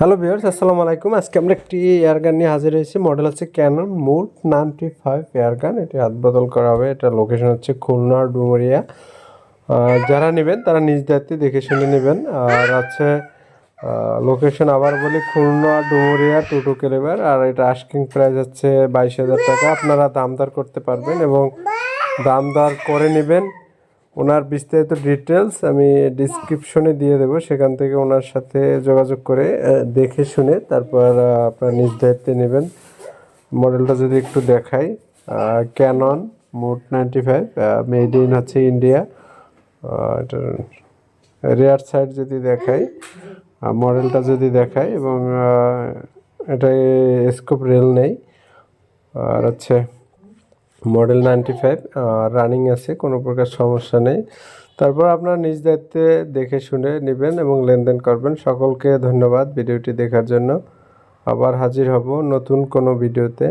Hello viewers আসসালামু আলাইকুম আজকে আমরা একটি এয়ারগান নিয়ে হাজির হয়েছি। মডেল হচ্ছে Canon mod ninety five airgun এটি হাত বদল করা হবে। এটা লোকেশন হচ্ছে খুলনা, ডুমুরিয়া। যারা নেবেন, তারা নিজ দায়িত্বে দেখে শুনে নেবেন। আর আছে লোকেশন আবার বলি, খুলনা, ডুমুরিয়া টুটু কেলেবার আর এটা আস্কিং প্রাইস হচ্ছে বাইশ হাজার টাকা। আপনারা দাম দর করতে পারবেন এবং দাম দর করে নেবেন। ওনার বিস্তারিত ডিটেলস আমি ডিসক্রিপশনে দিয়ে দেবো, সেখান থেকে ওনার সাথে যোগাযোগ করে দেখে শুনে তারপর আপনার নিজ দায়িত্বে নেবেন। মডেলটা যদি একটু দেখাই Canon mod ninety five made in হচ্ছে ইন্ডিয়া এটার রেয়ার সাইড যদি দেখাই মডেলটা যদি দেখাই এবং এটা স্কোপ রেল নেই। আর হচ্ছে মডেল নাইনটি ফাইভ রানিং আছে, কোনো প্রকার সমস্যা নেই। তারপর আপনার নিজ দায়িত্বে দেখে শুনে নেবেন এবং লেনদেন করবেন। সকলকে ধন্যবাদ ভিডিওটি দেখার জন্য। আবার হাজির হব নতুন কোনো ভিডিওতে।